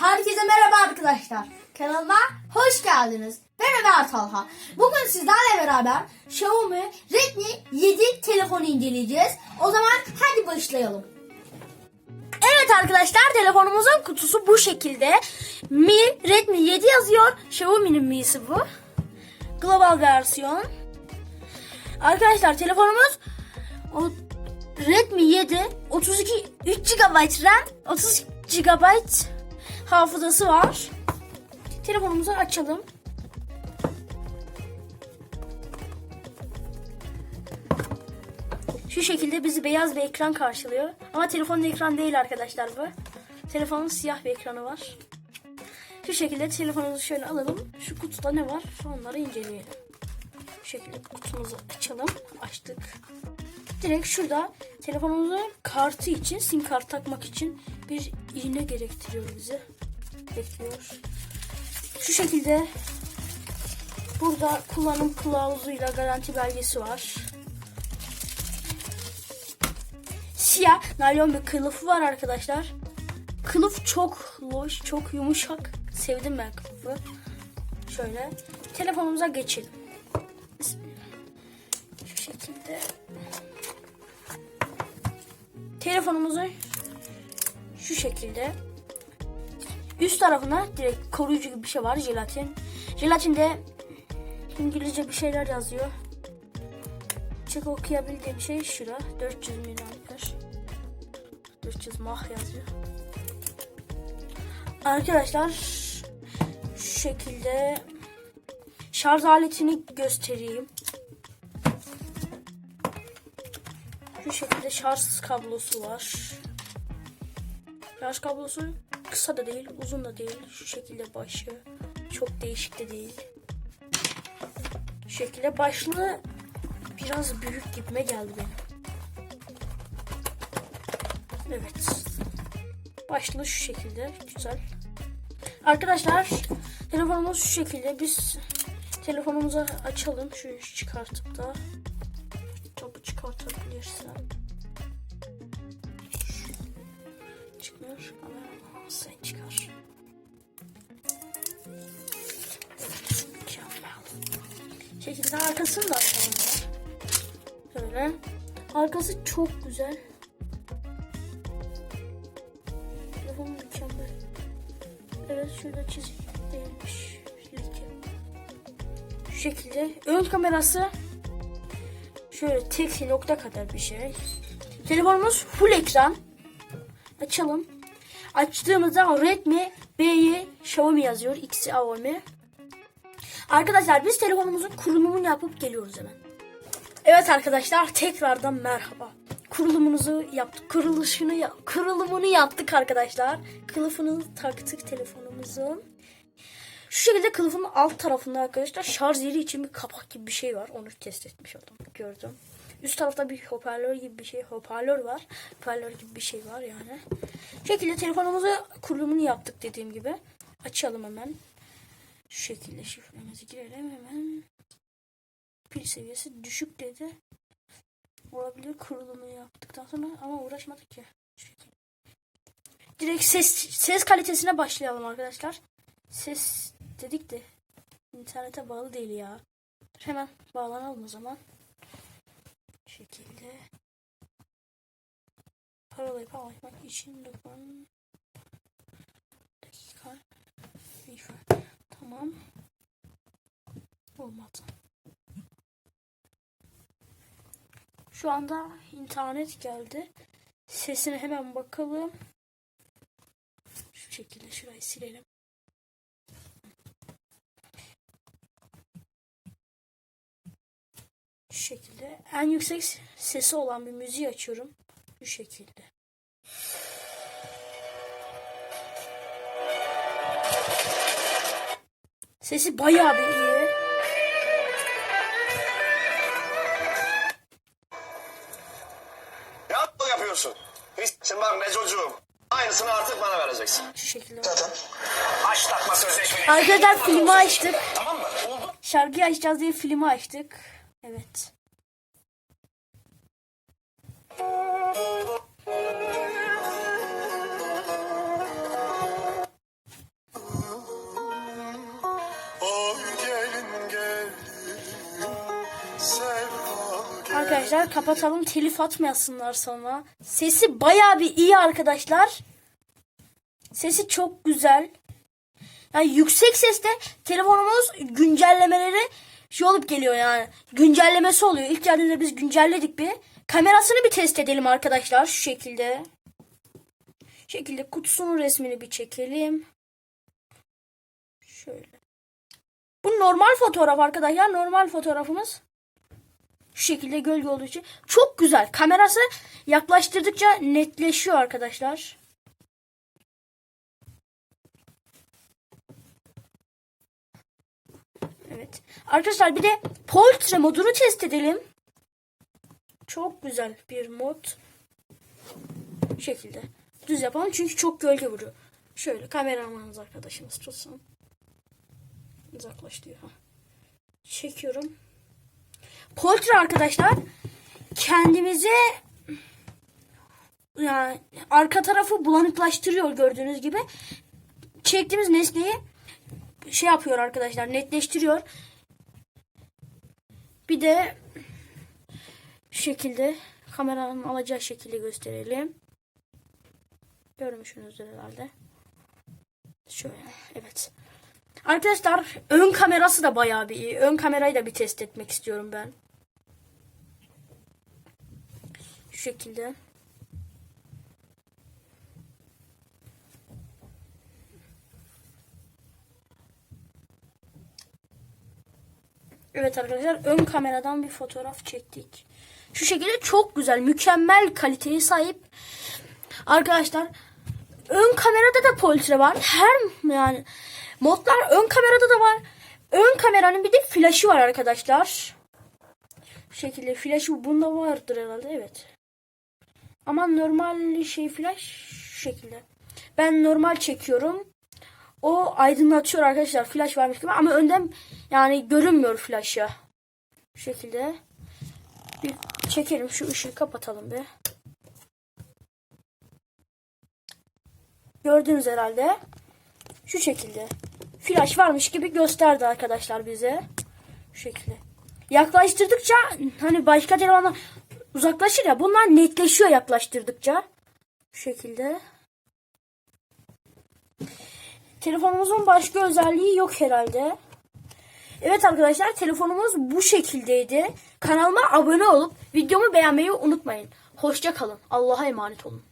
Herkese merhaba arkadaşlar. Kanalıma hoş geldiniz. Ben Ömer Talha. Bugün sizlerle beraber Xiaomi Redmi 7 telefonu inceleyeceğiz. O zaman hadi başlayalım. Evet arkadaşlar telefonumuzun kutusu bu şekilde. Mi Redmi 7 yazıyor. Xiaomi'nin Mi'si bu. Global versiyon. Arkadaşlar telefonumuz o Redmi 7 32 3 GB RAM 30 GB hafızası var. Telefonumuzu açalım. Şu şekilde bizi beyaz bir ekran karşılıyor. Ama telefonun ekran değil arkadaşlar bu. Telefonun siyah bir ekranı var. Şu şekilde telefonumuzu şöyle alalım. Şu kutuda ne var? Onları inceleyelim. Bu şekilde kutumuzu açalım. Açtık. Direkt şurada telefonumuzun kartı için, sim kart takmak için bir iğne gerektiriyor bize. Bekliyor. Şu şekilde burada kullanım kılavuzuyla garanti belgesi var. Siyah naylon bir kılıfı var arkadaşlar. Kılıf çok loş, çok yumuşak. Sevdim ben kılıfı. Şöyle telefonumuza geçelim. Şu şekilde telefonumuzu şu şekilde üst tarafına direkt koruyucu gibi bir şey var jelatin. Jelatinde İngilizce bir şeyler yazıyor. Çık okuyabildiğim şey şura 400 miliamper 400 mah yazıyor. Arkadaşlar şu şekilde şarj aletini göstereyim. Şu şekilde şarj kablosu var. Şarj kablosu kısa da değil, uzun da değil. Şu şekilde başı. Çok değişik de değil. Şu şekilde başlığı biraz büyük gibime geldi benim. Evet. Başlığı şu şekilde. Güzel. Arkadaşlar telefonumuz şu şekilde. Biz telefonumuzu açalım. Şu çıkartıp da çıkartabilirsem. Çıkmıyor ama sen çıkar. Şekilde arkasını da açalım. Böyle. Arkası çok güzel. Mükemmel. Evet şurada çizik değilmiş. Şu şekilde. Ön kamerası şöyle tek nokta kadar bir şey. Telefonumuz full ekran. Açalım. Açtığımızda Redmi B'yi Xiaomi yazıyor. X'i Xiaomi. Arkadaşlar biz telefonumuzun kurulumunu yapıp geliyoruz hemen. Evet arkadaşlar tekrardan merhaba. Kurulumumuzu yaptık. Kuruluşunu ya- kurulumunu yaptık arkadaşlar. Kılıfını taktık telefonumuzun. Şu şekilde kılıfın alt tarafında arkadaşlar şarj yeri için bir kapak gibi bir şey var. Onu test etmiş oldum. Gördüm. Üst tarafta bir hoparlör gibi bir şey. Hoparlör var. Hoparlör gibi bir şey var yani. Şu şekilde telefonumuzu kurulumunu yaptık dediğim gibi. Açalım hemen. Şu şekilde şifremizi girelim hemen. Pil seviyesi düşük dedi. Olabilir kurulumu yaptıktan sonra ama uğraşmadık ki. Şu şekilde. Direkt ses ses kalitesine başlayalım arkadaşlar. Ses dedik de internete bağlı değil ya. Hemen bağlanalım o zaman. Bu şekilde. Parolayı paylaşmak için dokun. Dakika. Tamam. Olmadı. Şu anda internet geldi. Sesine hemen bakalım. Şu şekilde şurayı silelim. Şekilde en yüksek sesi olan bir müziği açıyorum. Bu şekilde. Sesi bayağı bir iyi. Ne yapıyorsun? Şimdi bak ne çocuğum. Aynısını artık bana vereceksin. Şu şekilde. Zaten. Aç takma sözleşmeni. Arkadaşlar filmi açtık. Tamam mı? Oldu. Şarkıyı açacağız diye filmi açtık. Evet. Arkadaşlar kapatalım telif atmayasınlar sonra. Sesi baya bir iyi arkadaşlar. Sesi çok güzel. Yani yüksek sesle telefonumuz güncellemeleri şey olup geliyor yani. Güncellemesi oluyor. İlk geldiğinde biz güncelledik bir. Kamerasını bir test edelim arkadaşlar şu şekilde. Şu şekilde kutusunun resmini bir çekelim. Şöyle. Bu normal fotoğraf arkadaşlar. Normal fotoğrafımız. Şu şekilde gölge olduğu için. Çok güzel. Kamerası yaklaştırdıkça netleşiyor arkadaşlar. Evet. Arkadaşlar bir de portre modunu test edelim. Çok güzel bir mod. Bu şekilde. Düz yapalım çünkü çok gölge vuruyor. Şöyle kameramanımız arkadaşımız tutsun. Uzaklaştıyor. Ha. Çekiyorum. Portre arkadaşlar kendimize yani arka tarafı bulanıklaştırıyor gördüğünüz gibi. Çektiğimiz nesneyi şey yapıyor arkadaşlar netleştiriyor. Bir de şu şekilde kameranın alacağı şekilde gösterelim. Görmüşsünüzdür herhalde. Şöyle evet. Arkadaşlar ön kamerası da bayağı bir iyi. Ön kamerayı da bir test etmek istiyorum ben. Şu şekilde. Evet arkadaşlar ön kameradan bir fotoğraf çektik. Şu şekilde çok güzel, mükemmel kaliteye sahip. Arkadaşlar ön kamerada da politre var. Her yani modlar ön kamerada da var. Ön kameranın bir de flaşı var arkadaşlar. Şu şekilde flaşı bunda vardır herhalde evet. Ama normal şey flash şu şekilde. Ben normal çekiyorum. O aydınlatıyor arkadaşlar. Flash varmış gibi ama önden yani görünmüyor flash'ı. Şu şekilde. Bir çekelim şu ışığı kapatalım bir. Gördünüz herhalde. Şu şekilde. Flash varmış gibi gösterdi arkadaşlar bize. Şu şekilde. Yaklaştırdıkça hani başka telefonlar uzaklaşır ya bunlar netleşiyor yaklaştırdıkça. Şu şekilde. Telefonumuzun başka özelliği yok herhalde. Evet arkadaşlar telefonumuz bu şekildeydi. Kanalıma abone olup videomu beğenmeyi unutmayın. Hoşça kalın. Allah'a emanet olun.